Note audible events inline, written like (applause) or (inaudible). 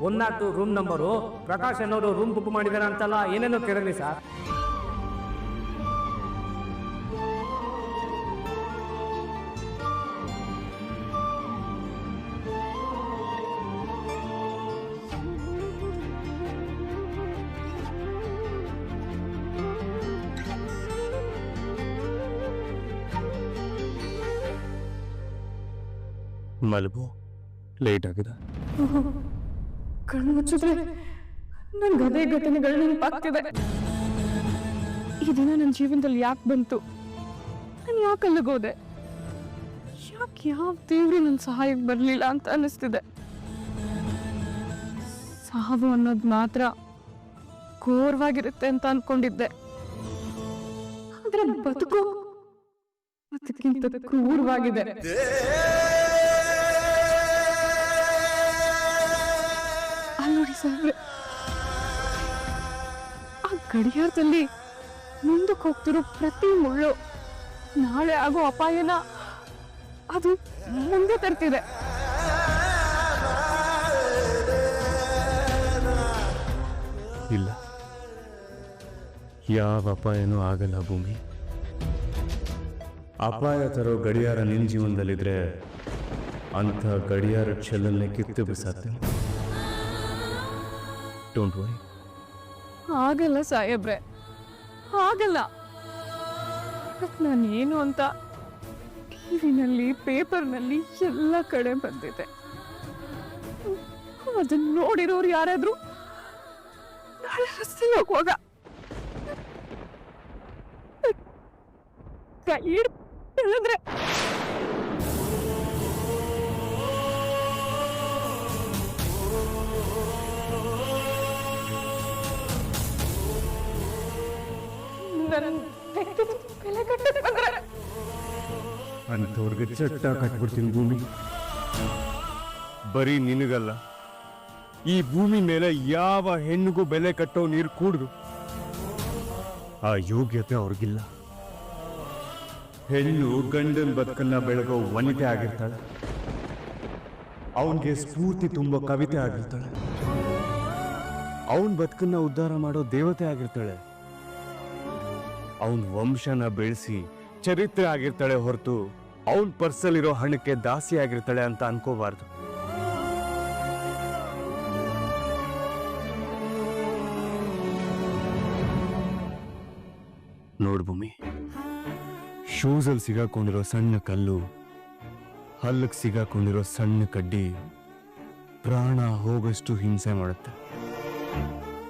One not two room number Prakash ಅನ್ನೋರು room book ಮಾಡಿದ್ದಾರೆ ಅಂತಲ್ಲ ಏನೇನೋ ಕೇಳಲಿ ಸರ್ ಮಲಗು ಲೇಟ್ ಆಗಿದೆ. (laughs) ಕಣ್ಣು ಮುಚ್ಚಿದ್ರೆ ನನ್ಗೆ ಅದೇ ಘಟನೆಗಳು ನೆನಪಾಗ್ತಿದೆ. ಈ ದಿನ ನನ್ನ ಜೀವನದಲ್ಲಿ ಯಾಕೆ ಬಂತು? ನಾನು ಯಾಕೆ ಅಲ್ಲಿಗೋದೆ ಯಾಕೆ ಯಾವ ದೇವ್ರು ನನ್ನ ಸಹಾಯಕ್ಕೆ ಬರಲಿಲ್ಲ ಅಂತ ಅನ್ನಿಸ್ತಿದೆ. ಸಾವು ಅನ್ನೋದು ಮಾತ್ರ ಘೋರವಾಗಿರುತ್ತೆ ಅಂತ ಅನ್ಕೊಂಡಿದ್ದೆ. ಆದ್ರೆ ಬದುಕು ಅದಕ್ಕಿಂತ ಕ್ರೂರವಾಗಿದೆ. ಗಡಿಯಾರದಲ್ಲಿ ಮುಂದಕ್ಕೆ ಹೋಗ್ತಿರೋ ಪ್ರತಿ ಮುಳ್ಳು, ನಾಳೆ ಆಗೋ ಅಪಾಯನ ಅದು ಮುಂದೆ ತರ್ತಿದೆ. ಇಲ್ಲ. ಯಾವ ಅಪಾಯನೂ ಆಗಲ್ಲ ಭೂಮಿ. ಅಪಾಯ ತರೋ ಗಡಿಯಾರ ನಿನ್ನ ಜೀವನದಲ್ಲಿದ್ರೆ ಅಂಥ ಗಡಿಯಾರ ಚೆಲ್ಲನ್ನೇ ಕಿತ್ತು ಬಿಸಾತೆ ಡೋಂಟ್ ವರಿ ಆಗಲ್ಲ ಸಾಹೇಬ್ರೆ. ಆಗಲ್ಲ. ನಾನೇನು ಅಂತ ಟಿವಿನಲ್ಲಿ ಪೇಪರ್ನಲ್ಲಿ ಎಲ್ಲ ಕಡೆ ಬಂದಿದೆ. ಅದನ್ನ ನೋಡಿರೋರು ಯಾರಾದ್ರೂ ನಾಳೆ ರಸ್ತೆ ಹೋಗುವಾಗ ಕೈ ನನ್ನ ಬೆಲೆ ಕಟ್ಟಕ್ಕೆ ಬಂದ್ರೆ ಅಂಥವ್ರಿಗೆ ಚಟ್ಟ ಕಟ್ಬಿಡ್ತೀನಿ ಭೂಮಿ. ಬರೀ ನಿನಗಲ್ಲ ಈ ಭೂಮಿ ಮೇಲೆ ಯಾವ ಹೆಣ್ಣಿಗೂ ಬೆಲೆ ಕಟ್ಟೋ ನೀರು ಕೂಡ್ದು? ಆ ಯೋಗ್ಯತೆ ಅವ್ರಿಗಿಲ್ಲ. ಹೆಣ್ಣು ಗಂಡನ ಬದುಕನ್ನ ಬೆಳಗೋ ವನಿತೆ ಆಗಿರ್ತಾಳೆ. ಅವನಿಗೆ ಸ್ಫೂರ್ತಿ ತುಂಬ ಕವಿತೆ ಆಗಿರ್ತಾಳೆ. ಅವನ್ ಬದುಕನ್ನ ಉದ್ಧಾರ ಮಾಡೋ ದೇವತೆ ಆಗಿರ್ತಾಳೆ. ಅವನ ವಂಶನ ಬೆಳೆಸಿ ಚರಿತ್ರೆ ಆಗಿರ್ತಾಳೆ ಹೊರತು ಅವನ್ ಪರ್ಸಲ್ಲಿರೋ ಹಣಕ್ಕೆ ದಾಸಿ ಆಗಿರ್ತಾಳೆ ಅಂತ ಅನ್ಕೋಬಾರ್ದು. ಭೂಮಿ, ಶೂಸಲ್ಲಿ ಸಿಗಾಕೊಂಡಿರೋ ಸಣ್ಣ ಕಲ್ಲು ಹಲ್ಲಕ್ಕೆ ಸಿಗಾಕೊಂಡಿರೋ ಸಣ್ಣ ಕಡ್ಡಿ ಪ್ರಾಣ ಹೋಗಷ್ಟು ಹಿಂಸೆ ಮಾಡುತ್ತೆ.